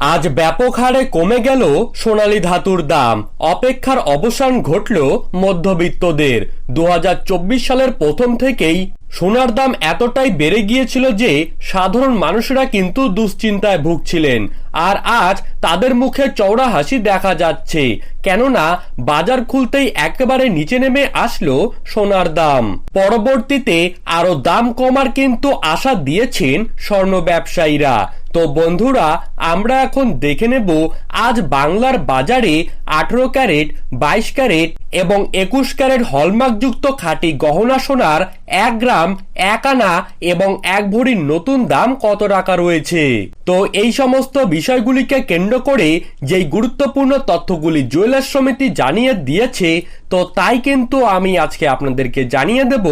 আজ ব্যাপক হারে কমে গেল সোনালী ধাতুর দাম। অপেক্ষার অবসান ঘটল মধ্যবিত্তদের। দু হাজার চব্বিশ সালের প্রথম থেকেই সোনার দাম এতটাই বেড়ে গিয়েছিল যে সাধারণ মানুষেরা কিন্তু দুশ্চিন্তায় ভুগছিলেন। আর আজ তাদের মুখে চওড়া হাসি দেখা যাচ্ছে। কেননা বাজার খুলতেই একেবারে নিচে নেমে আসলো সোনার দাম। পরবর্তীতে আরও দাম কমার কিন্তু আশা দিয়েছেন স্বর্ণ ব্যবসায়ীরা। তো বন্ধুরা, আমরা এখন দেখে নেব আজ বাংলার বাজারে আঠেরো ক্যারেট, বাইশ ক্যারেট এবং একুশ ক্যারেট হলমার্কযুক্ত খাঁটি গহনা সোনার এক গ্রাম, এক আনা এবং এক ভরির নতুন দাম কত টাকা রয়েছে? তো এই সমস্ত বিষয়গুলিকে কেন্দ্র করে যেই গুরুত্বপূর্ণ তথ্যগুলি জুয়েলার্স সমিতি জানিয়ে দিয়েছে, তো তাই কিন্তু আমি আজকে আপনাদেরকে জানিয়ে দেব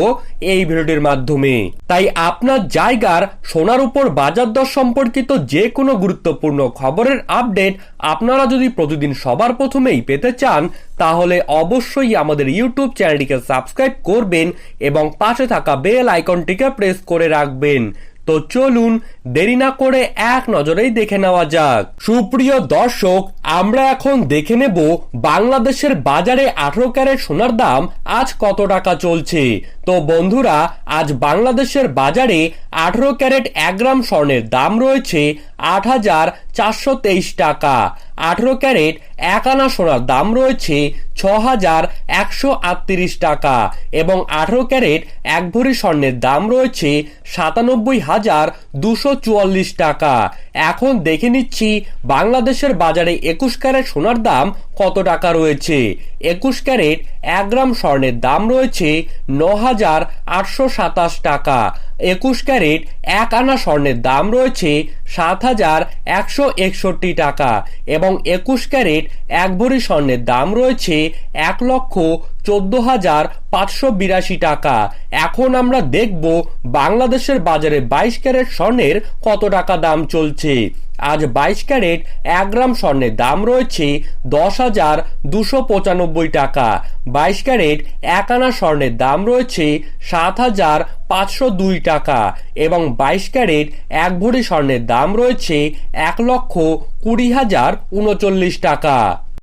এই ভিডিওটির মাধ্যমে। তাই আপনার জায়গার সোনার উপর বাজার দর সম্পর্কিত যে কোনো গুরুত্বপূর্ণ খবরের আপডেট আপনারা যদি প্রতিদিন সবার প্রথমেই পেতে চান, তাহলে অবশ্যই আমাদের ইউটিউব চ্যানেলটিকে সাবস্ক্রাইব করবেন এবং পাশে থাকা বেল আইকনটিকে প্রেস করে রাখবেন। তো চলুন, দেরি না করে এক নজরেই দেখে নেওয়া যাক। সুপ্রিয় দর্শক, আমরা এখন দেখে নেব বাংলাদেশের বাজারে আঠারো ক্যারেট সোনার দাম আজ কত টাকা চলছে। তো বন্ধুরা, আজ বাংলাদেশের বাজারে আঠারো ক্যারেট এক গ্রাম স্বর্ণের দাম রয়েছে আট হাজার চারশো তেইশ টাকা। আঠারো ক্যারেট, এক আনা সোনার দাম রয়েছে ছ হাজার একশো আটত্রিশ টাকা এবং আঠেরো ক্যারেট, এক ভরি স্বর্ণের দাম রয়েছে সাতানব্বই হাজার দুশো চুয়াল্লিশ টাকা। এখন দেখে নিচ্ছি বাংলাদেশের বাজারে একুশ ক্যারেট সোনার দাম কত টাকা রয়েছে। একুশ ক্যারেট, এক গ্রাম স্বর্ণের দাম রয়েছে ন হাজার আটশো সাতাশ টাকা। একুশ ক্যারেট এক আনা স্বর্ণের দাম রয়েছে সাত হাজার একশো একষট্টি টাকা এবং একুশ ক্যারেট এক ভরি স্বর্ণের দাম রয়েছে এক লক্ষ চোদ্দ হাজার পাঁচশো বিরাশি টাকা। এখন আমরা দেখব বাংলাদেশের বাজারে বাইশ ক্যারেট স্বর্ণের কত টাকা দাম চলছে। আজ বাইশ ক্যারেট, এক গ্রাম স্বর্ণের দাম রয়েছে দশ হাজার দুশো পঁচানব্বই টাকা। বাইশ ক্যারেট, এক আনা স্বর্ণের দাম রয়েছে সাত হাজার পাঁচশো দুই টাকা এবং বাইশ ক্যারেট, এক ভরি স্বর্ণের দাম রয়েছে এক লক্ষ কুড়ি হাজার উনচল্লিশ টাকা।